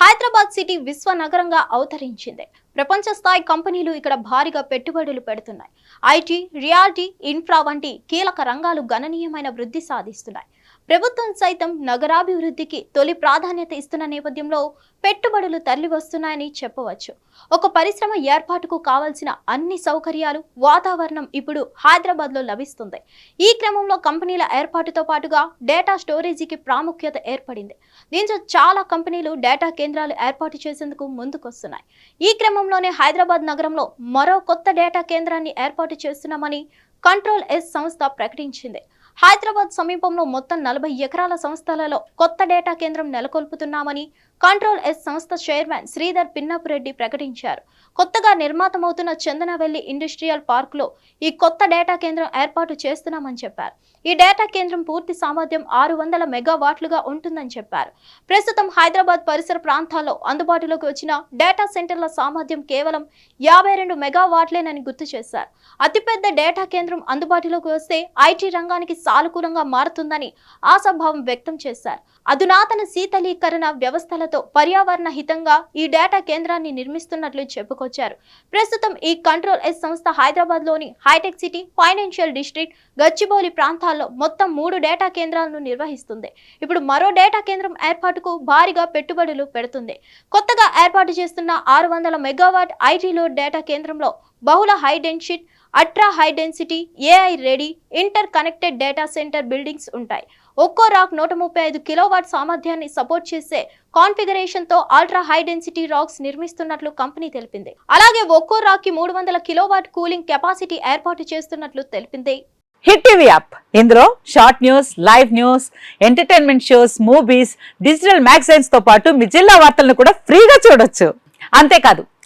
Hyderabad city విశ్వ నగరంగా అవతరించింది. ప్రపంచ స్థాయి కంపెనీలు ఇక్కడ భారీగా పెట్టుబడులు పెడుతున్నాయి. ఐటీ రియాలిటీ ఇన్ఫ్రా వంటి కీలక రంగాలు గణనీయమైన వృద్ధి సాధిస్తున్నాయి. ప్రభుత్వం సైతం నగరాభివృద్ధికి తొలి ప్రాధాన్యత ఇస్తున్న నేపథ్యంలో పెట్టుబడులు తరలి వస్తున్నాయని చెప్పవచ్చు. ఒక పరిశ్రమ ఏర్పాటుకు కావాల్సిన అన్ని సౌకర్యాలు వాతావరణం ఇప్పుడు హైదరాబాద్లో లభిస్తుంది. ఈ క్రమంలో కంపెనీల ఏర్పాటుతో పాటుగా డేటా స్టోరేజీకి ప్రాముఖ్యత ఏర్పడింది. దీంతో చాలా కంపెనీలు డేటా కేంద్రాలు ఏర్పాటు చేసేందుకు ముందుకొస్తున్నాయి. ఈ క్రమంలోనే హైదరాబాద్ నగరంలో మరో కొత్త డేటా కేంద్రాన్ని ఏర్పాటు చేస్తున్నామని కంట్రోల్ ఎస్ సంస్థ ప్రకటించింది. హైదరాబాద్ సమీపంలో మొత్తం నలభై ఎకరాల సంస్థలలో కొత్త డేటా కేంద్రం నెలకొల్పుతున్నామని కంట్రోల్ ఎస్ సంస్థ చైర్మన్ శ్రీధర్ పిన్నపురెడ్డి ప్రకటించారు. కొత్తగా నిర్మాతమవుతున్న చందనవెల్లి ఇండస్ట్రియల్ పార్క్లో ఈ కొత్త డేటా కేంద్రం ఏర్పాటు చేస్తున్నామని చెప్పారు. ఈ డేటా కేంద్రం పూర్తి సామర్థ్యం ఆరు వందల మెగావాట్లుగా ఉంటుందని చెప్పారు. ప్రస్తుతం హైదరాబాద్ పరిసర ప్రాంతాల్లో అందుబాటులోకి వచ్చిన డేటా సెంటర్ల సామర్థ్యం కేవలం యాభై రెండు మెగావాట్లేనని గుర్తు చేశారు. అతిపెద్ద డేటా కేంద్రం అందుబాటులోకి వస్తే ఐటీ రంగానికి సానుకూలంగా మారుతుందని ఆశాభావం వ్యక్తం చేశారు. అధునాతన శీతలీకరణ వ్యవస్థల వ్యవస్థలతో పర్యావరణ హితంగా ఈ డేటా కేంద్రాన్ని నిర్మిస్తున్నట్లు చెప్పుకొచ్చారు. ప్రస్తుతం ఈ కంట్రోల్ ఎస్ సంస్థ హైదరాబాద్లోని hi-tech city financial district Gachibowli ప్రాంతాల్లో మొత్తం మూడు డేటా కేంద్రాలను నిర్వహిస్తుంది. ఇప్పుడు మరో డేటా కేంద్రం ఏర్పాటుకు భారీగా పెట్టుబడులు పెడుతుంది. కొత్తగా ఏర్పాటు చేస్తున్న ఆరు వందల మెగావాట్ ఐటీ లోడ్ డేటా కేంద్రంలో బహుళ high density high density high density AI ready interconnected data center buildings ఉంటాయి. ఒక్కో రాక్ నూట ముప్పై ఐదు కిలోవాట్ సామర్థ్యాన్ని సపోర్ట్ చేసే కాన్ఫిగరేషన్తో అల్ట్రా హై డెన్సిటీ రాక్స్ నిర్మిస్తున్నట్లు కంపెనీ తెలిపింది. అలాగే ఒక్కో రాక్కి మూడు వందల కిలోవాట్ కూలింగ్ కెపాసిటీ ఏర్పాటు చేస్తున్నట్లు తెలిపింది. Hit TV app. ఇందులో short news live news entertainment shows movies digital మ్యాగజైన్స్తో పాటు మీ జిల్లా వార్తలను కూడా ఫ్రీగా చూడొచ్చు. అంతేకాదు